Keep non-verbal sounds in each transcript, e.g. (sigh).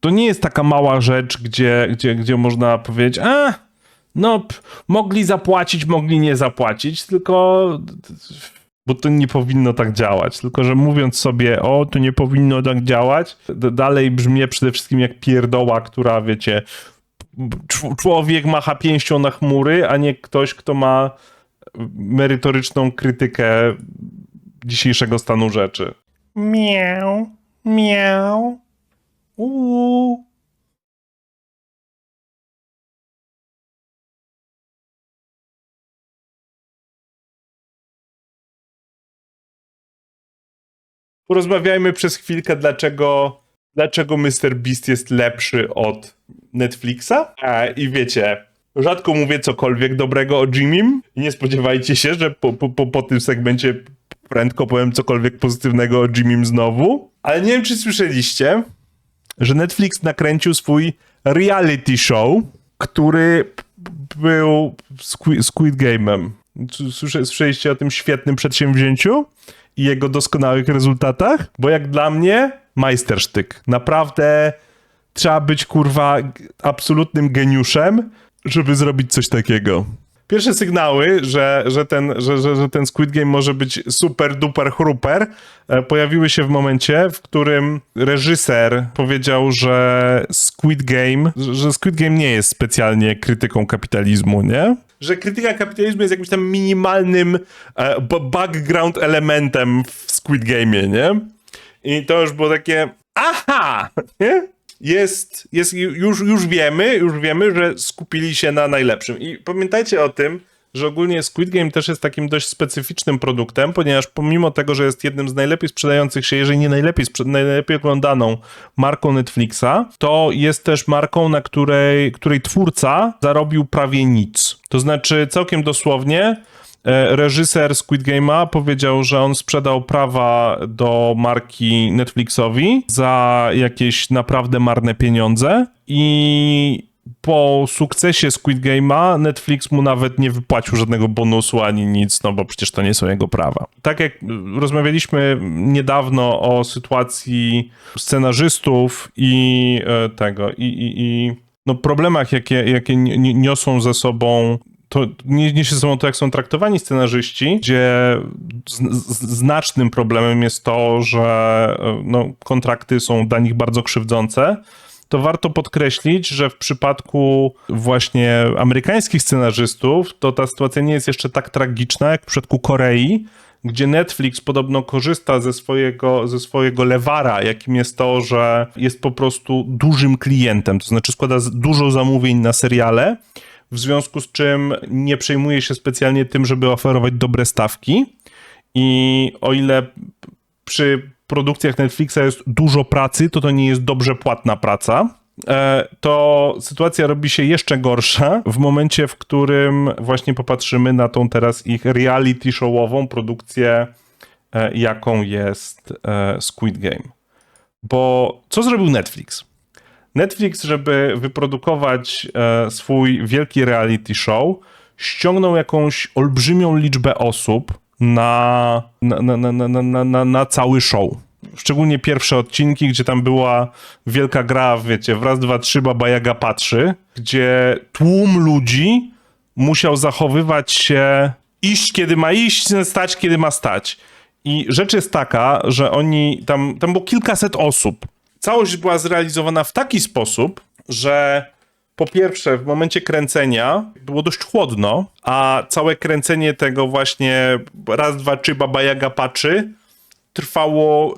to nie jest taka mała rzecz, gdzie, gdzie, gdzie można powiedzieć, a no mogli zapłacić, mogli nie zapłacić, tylko bo to nie powinno tak działać. Tylko, że mówiąc sobie, o, to nie powinno tak działać, dalej brzmi przede wszystkim jak pierdoła, która, wiecie, cz- człowiek macha pięścią na chmury, a nie ktoś, kto ma merytoryczną krytykę dzisiejszego stanu rzeczy. Miau, miau, uuu. Porozmawiajmy przez chwilkę, dlaczego, dlaczego Mr. Beast jest lepszy od Netflixa. E, I wiecie, rzadko mówię cokolwiek dobrego o Jimim. Nie spodziewajcie się, że po, po, po tym segmencie prędko powiem cokolwiek pozytywnego o Jimim znowu. Ale nie wiem, czy słyszeliście, że Netflix nakręcił swój reality show, który był Squid, Game'em. Słysze- Słyszeliście o tym świetnym przedsięwzięciu i jego doskonałych rezultatach? Bo jak dla mnie, majstersztyk. Naprawdę trzeba być, kurwa, absolutnym geniuszem, żeby zrobić coś takiego. Pierwsze sygnały, że, że, ten, że, że, że ten Squid Game może być super duper chruper, e, pojawiły się w momencie, w którym reżyser powiedział, że Squid Game, że Squid Game nie jest specjalnie krytyką kapitalizmu, nie? Że krytyka kapitalizmu jest jakimś tam minimalnym e, background elementem w Squid Game'ie, nie? I to już było takie, aha, nie? Jest, jest już, już wiemy, już wiemy, że skupili się na najlepszym. I pamiętajcie o tym, że ogólnie Squid Game też jest takim dość specyficznym produktem, ponieważ pomimo tego, że jest jednym z najlepiej sprzedających się, jeżeli nie najlepiej, najlepiej oglądaną marką Netflixa, to jest też marką, na której, której twórca zarobił prawie nic. To znaczy całkiem dosłownie Reżyser Squid Game'a powiedział, że on sprzedał prawa do marki Netflixowi za jakieś naprawdę marne pieniądze i po sukcesie Squid Game'a Netflix mu nawet nie wypłacił żadnego bonusu ani nic, no bo przecież to nie są jego prawa. Tak jak rozmawialiśmy niedawno o sytuacji scenarzystów i e, tego, i, i, i no problemach, jakie, jakie ni- ni- niosą ze sobą to nie niesie ze sobą to, jak są traktowani scenarzyści, gdzie znacznym problemem jest to, że e, no, kontrakty są dla nich bardzo krzywdzące, to warto podkreślić, że w przypadku właśnie amerykańskich scenarzystów, to ta sytuacja nie jest jeszcze tak tragiczna jak w przypadku Korei, gdzie Netflix podobno korzysta ze swojego, ze swojego lewara, jakim jest to, że jest po prostu dużym klientem, to znaczy składa dużo zamówień na seriale, w związku z czym nie przejmuje się specjalnie tym, żeby oferować dobre stawki. I o ile przy produkcjach Netflixa jest dużo pracy, to to nie jest dobrze płatna praca. e, To sytuacja robi się jeszcze gorsza w momencie, w którym właśnie popatrzymy na tą teraz ich reality showową produkcję, e, jaką jest e, Squid Game. Bo co zrobił Netflix? Netflix, żeby wyprodukować e, swój wielki reality show, ściągnął jakąś olbrzymią liczbę osób na, na, na, na, na, na, na, cały show. Szczególnie pierwsze odcinki, gdzie tam była wielka gra, wiecie, w raz, dwa, trzy, Baba Jaga patrzy, gdzie tłum ludzi musiał zachowywać się, iść kiedy ma iść, stać kiedy ma stać. I rzecz jest taka, że oni, tam, tam było kilkaset osób. Całość była zrealizowana w taki sposób, że po pierwsze, w momencie kręcenia było dość chłodno, a całe kręcenie tego właśnie raz, dwa, trzy, Baba Jaga patrzy trwało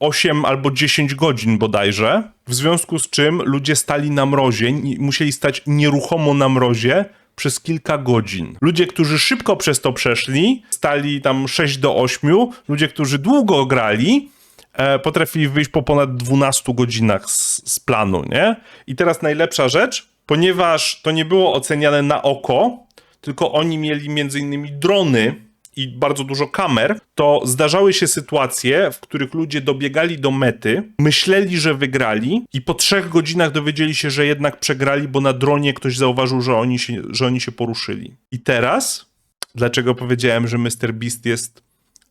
8 albo 10 godzin bodajże, w związku z czym ludzie stali na mrozie, musieli stać nieruchomo na mrozie przez kilka godzin. Ludzie, którzy szybko przez to przeszli, stali tam 6 do 8, ludzie, którzy długo grali, e, potrafili wyjść po ponad 12 godzinach z, z planu, nie? I teraz najlepsza rzecz, ponieważ to nie było oceniane na oko, tylko oni mieli między innymi drony i bardzo dużo kamer, to zdarzały się sytuacje, w których ludzie dobiegali do mety, myśleli, że wygrali i po trzech godzinach dowiedzieli się, że jednak przegrali, bo na dronie ktoś zauważył, że oni się, że oni się poruszyli. I teraz, dlaczego powiedziałem, że Mr. Beast jest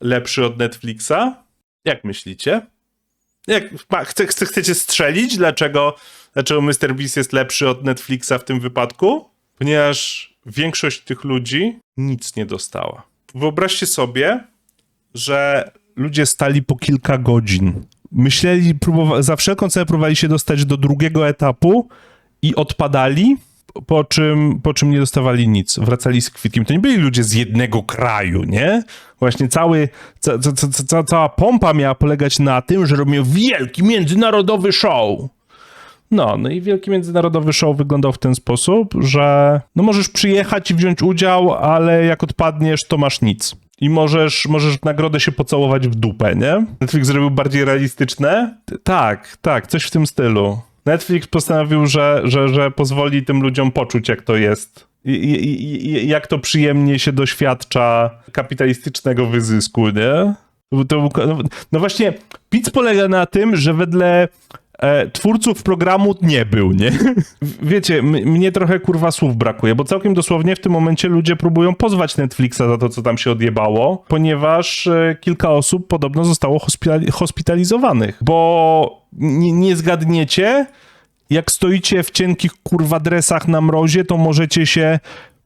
lepszy od Netflixa? Jak myślicie? Jak chce, chce, chcecie strzelić, dlaczego, dlaczego MrBeast jest lepszy od Netflixa w tym wypadku? Ponieważ większość tych ludzi nic nie dostała. Wyobraźcie sobie, że ludzie stali po kilka godzin. Myśleli, próbowa- za wszelką cenę próbowali się dostać do drugiego etapu i odpadali, po czym, po czym nie dostawali nic. Wracali z kwitkiem. To nie byli ludzie z jednego kraju, nie? Właśnie cały, ca, ca, ca, ca, cała pompa miała polegać na tym, że robią wielki międzynarodowy show. No, no i wielki międzynarodowy show wyglądał w ten sposób, że no możesz przyjechać i wziąć udział, ale jak odpadniesz, to masz nic. I możesz, możesz nagrodę się pocałować w dupę, nie? Netflix zrobił bardziej realistyczne? Tak, tak, coś w tym stylu. Netflix postanowił, że, że, że pozwoli tym ludziom poczuć, jak to jest. I, i, jak to przyjemnie się doświadcza kapitalistycznego wyzysku, nie? To, no, no właśnie, PIC polega na tym, że wedle e, twórców programu nie był, nie? Wiecie, mnie trochę kurwa słów brakuje, bo całkiem dosłownie w tym momencie ludzie próbują pozwać Netflixa za to, co tam się odjebało, ponieważ e, kilka osób podobno zostało hospitali- hospitalizowanych, bo nie zgadniecie, jak stoicie w cienkich kurwa dresach na mrozie, to możecie się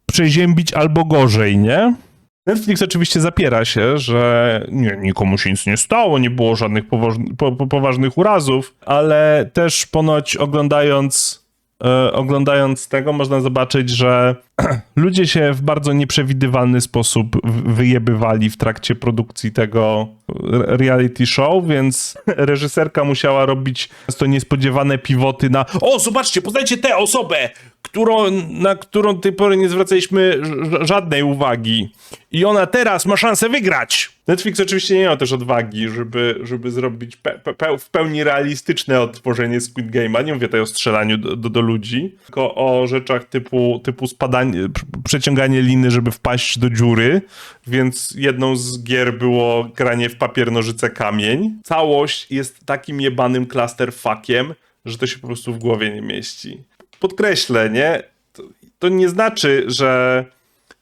przeziębić albo gorzej, nie? Netflix oczywiście zapiera się, że nie, nikomu się nic nie stało, nie było żadnych po, po, poważnych urazów, ale też ponoć oglądając, e, oglądając tego można zobaczyć, że (clears throat) ludzie się w bardzo nieprzewidywalny sposób wyjebywali w trakcie produkcji tego re- reality show, więc (laughs) reżyserka musiała robić często niespodziewane pivoty na o, zobaczcie, poznajcie tę osobę, którą, na którą do tej pory nie zwracaliśmy żadnej uwagi. I ona teraz ma szansę wygrać. Netflix oczywiście nie miał też odwagi, żeby, żeby zrobić pe, pe, w pełni realistyczne odtworzenie Squid Game'a. Nie mówię tutaj o strzelaniu do, do, do ludzi, tylko o rzeczach typu, typu spadanie, przeciąganie liny, żeby wpaść do dziury. Więc jedną z gier było granie w papier, nożyce, kamień. Całość jest takim jebanym clusterfuckiem, że to się po prostu w głowie nie mieści. Podkreślę, nie? To, to nie znaczy, że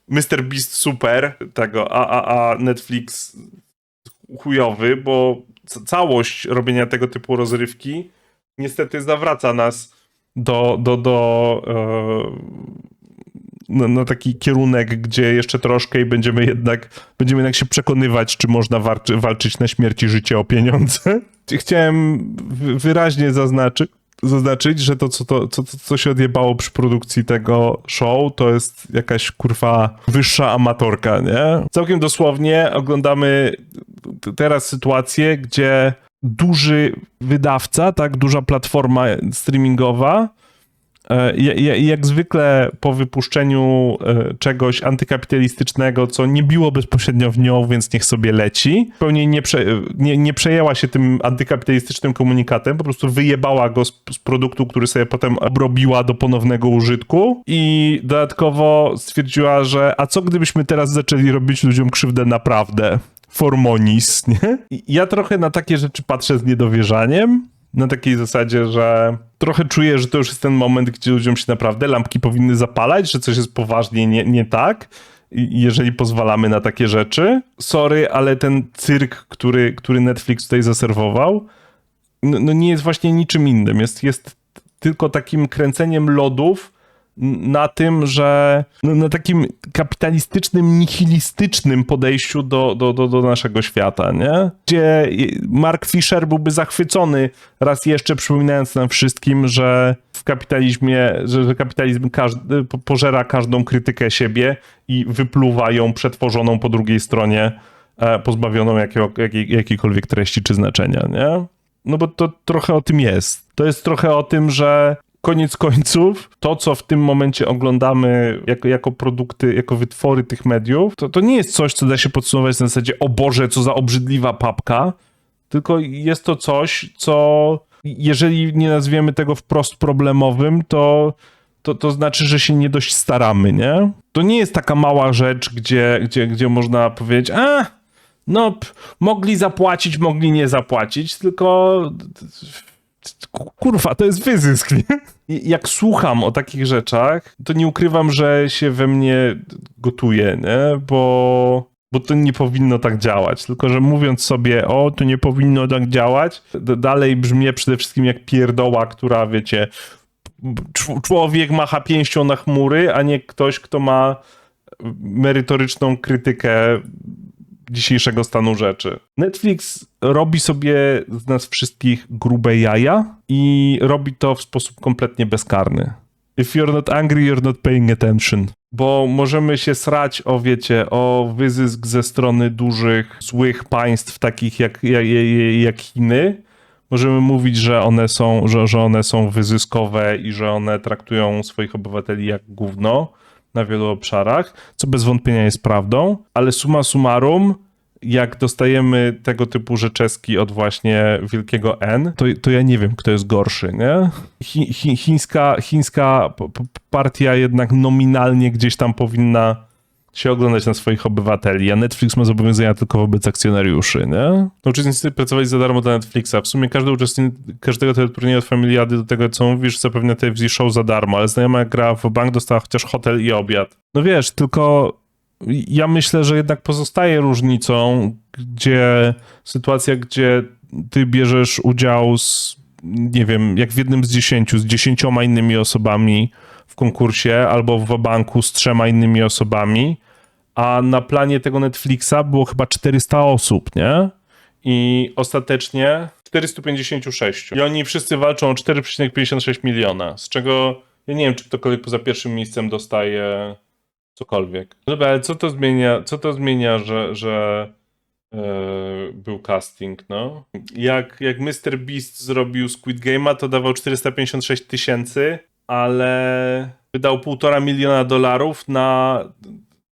Mr. Beast super tego, a, a, a Netflix chujowy, bo ca- całość robienia tego typu rozrywki niestety zawraca nas do, do, do e, na, na taki kierunek, gdzie jeszcze troszkę i będziemy jednak, będziemy jednak się przekonywać, czy można warczy, walczyć na śmierć i życie o pieniądze. (laughs) Chciałem wy- wyraźnie zaznaczyć, zaznaczyć, że to co, to, co, co- się odjebało przy produkcji tego show, to jest jakaś kurwa wyższa amatorka, nie? Całkiem dosłownie oglądamy teraz sytuację, gdzie duży wydawca, tak, duża platforma streamingowa, jak zwykle po wypuszczeniu e, czegoś antykapitalistycznego, co nie biło bezpośrednio w nią, więc niech sobie leci, zupełnie nie, prze, nie, nie przejęła się tym antykapitalistycznym komunikatem, po prostu wyjebała go z, z produktu, który sobie potem obrobiła do ponownego użytku i dodatkowo stwierdziła, że a co gdybyśmy teraz zaczęli robić ludziom krzywdę naprawdę? Formonis, nie? Ja trochę na takie rzeczy patrzę z niedowierzaniem, na takiej zasadzie, że trochę czuję, że to już jest ten moment, gdzie ludziom się naprawdę lampki powinny zapalać, że coś jest poważnie nie, nie tak, jeżeli pozwalamy na takie rzeczy. Sorry, ale ten cyrk, który, który Netflix tutaj zaserwował, no, no nie jest właśnie niczym innym. Jest, jest tylko takim kręceniem lodów na tym, że na takim kapitalistycznym, nihilistycznym podejściu do, do, do, do naszego świata, nie? Gdzie Mark Fisher byłby zachwycony raz jeszcze przypominając nam wszystkim, że w kapitalizmie, że, że kapitalizm każdy, po- pożera każdą krytykę siebie i wypluwa ją przetworzoną po drugiej stronie, e, pozbawioną jakiego, jakiej, jakiejkolwiek treści czy znaczenia, nie? No bo to trochę o tym jest. To jest trochę o tym, że koniec końców to, co w tym momencie oglądamy jako, jako produkty, jako wytwory tych mediów, to, to nie jest coś, co da się podsumować na zasadzie o Boże, co za obrzydliwa papka, tylko jest to coś, co jeżeli nie nazwiemy tego wprost problemowym, to, to, to znaczy, że się nie dość staramy, nie? To nie jest taka mała rzecz, gdzie, gdzie, gdzie można powiedzieć, a no, mogli zapłacić, mogli nie zapłacić, tylko kurwa, to jest wyzysk, nie? Jak słucham o takich rzeczach, to nie ukrywam, że się we mnie gotuje, nie? Bo bo to nie powinno tak działać. Tylko, że mówiąc sobie, o, to nie powinno tak działać, dalej brzmi przede wszystkim jak pierdoła, która, wiecie, cz- człowiek macha pięścią na chmury, a nie ktoś, kto ma merytoryczną krytykę dzisiejszego stanu rzeczy. Netflix robi sobie z nas wszystkich grube jaja i robi to w sposób kompletnie bezkarny. If you're not angry, you're not paying attention. Bo możemy się srać o, wiecie, o wyzysk ze strony dużych, złych państw, takich jak, jak, jak Chiny. Możemy mówić, że one, są, że, że one są wyzyskowe i że one traktują swoich obywateli jak gówno na wielu obszarach, co bez wątpienia jest prawdą, ale summa summarum, jak dostajemy tego typu rzeczeski od właśnie wielkiego N, to, to ja nie wiem, kto jest gorszy, nie? Chi, chi, chińska, chińska partia jednak nominalnie gdzieś tam powinna się oglądać na swoich obywateli, a Netflix ma zobowiązania tylko wobec akcjonariuszy, nie? Uczestnicy pracowali za darmo dla Netflixa. W sumie każdy uczestnik każdego teleturnieju od Familiady do tego, co mówisz, zapewnia TFZ show za darmo, ale znajoma gra w bank dostała chociaż hotel i obiad. No wiesz, tylko ja myślę, że jednak pozostaje różnicą, gdzie sytuacja, gdzie ty bierzesz udział z, nie wiem, jak w jednym z dziesięciu, z dziesięcioma innymi osobami w konkursie, albo w banku z trzema innymi osobami, a na planie tego Netflixa było chyba 400 osób, nie? I ostatecznie 456. I oni wszyscy walczą o 4,56 miliona, z czego ja nie wiem, czy ktokolwiek poza pierwszym miejscem dostaje cokolwiek. Dobra, ale co to zmienia, co to zmienia, że, że e, był casting, no? Jak, jak Mr. Beast zrobił Squid Game'a, to dawał 456 tysięcy, ale wydał półtora miliona dolarów na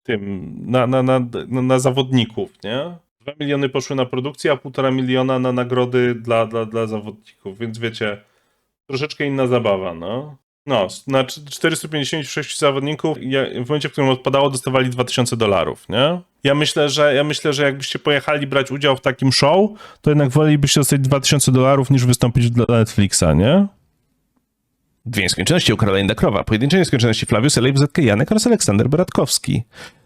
tym, na, na, na, na, zawodników, nie? Dwa miliony poszły na produkcję, a półtora miliona na nagrody dla, dla, dla zawodników, więc wiecie, troszeczkę inna zabawa, no. No, na 456 zawodników, w momencie, w którym odpadało, dostawali 2000 dolarów, nie? Ja myślę, że ja myślę, że jakbyście pojechali brać udział w takim show, to jednak wolelibyście dostać 2000 dolarów niż wystąpić dla Netflixa, nie? Dwie nieskończoności u Karolina Krowa, pojedyncze nieskończoności Flawius Elej, WZK Janek oraz Aleksander Bratkowski.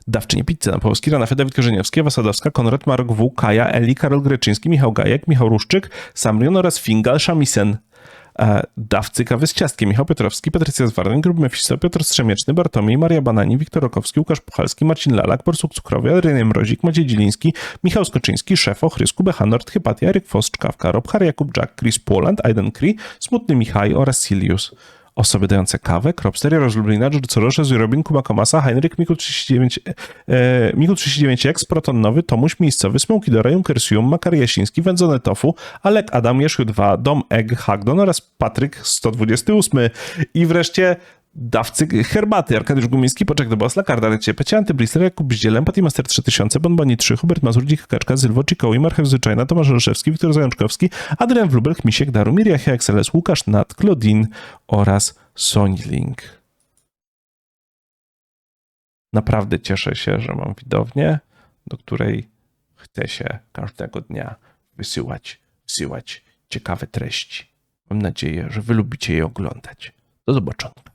Dawczynie pizzy na Polski, Rana Dawid Korzeniowski, Ewa Sadowska, Konrad Mark W, Kaja, Eli, Karol Greczyński, Michał Gajek, Michał Ruszczyk, Samrion oraz Fingal Shamisen. E, dawcy kawy z ciastkiem Michał Piotrowski, Patrycja Zwarden, Grub Mefisto, Piotr Strzemieczny, Bartomiej, Maria Banani, Wiktor Rokowski, Łukasz Puchalski, Marcin Lalak, Borsuk Cukrowy, Adrian Mrozik, Maciej Dziliński, Michał Skoczyński, Szefo, Chrysku, Bechanort, Hypatia, Eryk Fos, Czkawka, Robhar, Jakub Jack, Chris Poland, Aiden Cree, Smutny Michaj oraz Silius. Osoby dające kawę, Kropster, Jarosz Lublina, George Soros, Zurobin, Kuba Komasa, Heinrich, Miku 39, e, Miku 39X, Proton Nowy, Tomuś Miejscowy, Smoki Dora, Junkersium, Makar Jasiński, Wędzone Tofu, Alek Adam, Jeszu 2, Dom Egg, Hagdon oraz Patryk 128. I wreszcie dawcy herbaty, Arkadiusz Gumiński, Poczek do Bosla, Karda Lecie, Pecie, Antyblister, Jakub Bździel, Empathy Master 3000, Bonboni 3, Hubert Mazur, Dzika Kaczka, Zylwo, Cikoł i Marchew Zwyczajna, Tomasz Olszewski, Wiktor Zajączkowski, Adrian Wlubel, Chmisiek, Darumir, Jachia, XLS, Łukasz Nat, Claudine oraz Sonilink. Naprawdę cieszę się, że mam widownię, do której chcę się każdego dnia wysyłać, wysyłać ciekawe treści. Mam nadzieję, że wy lubicie je oglądać. Do zobaczenia.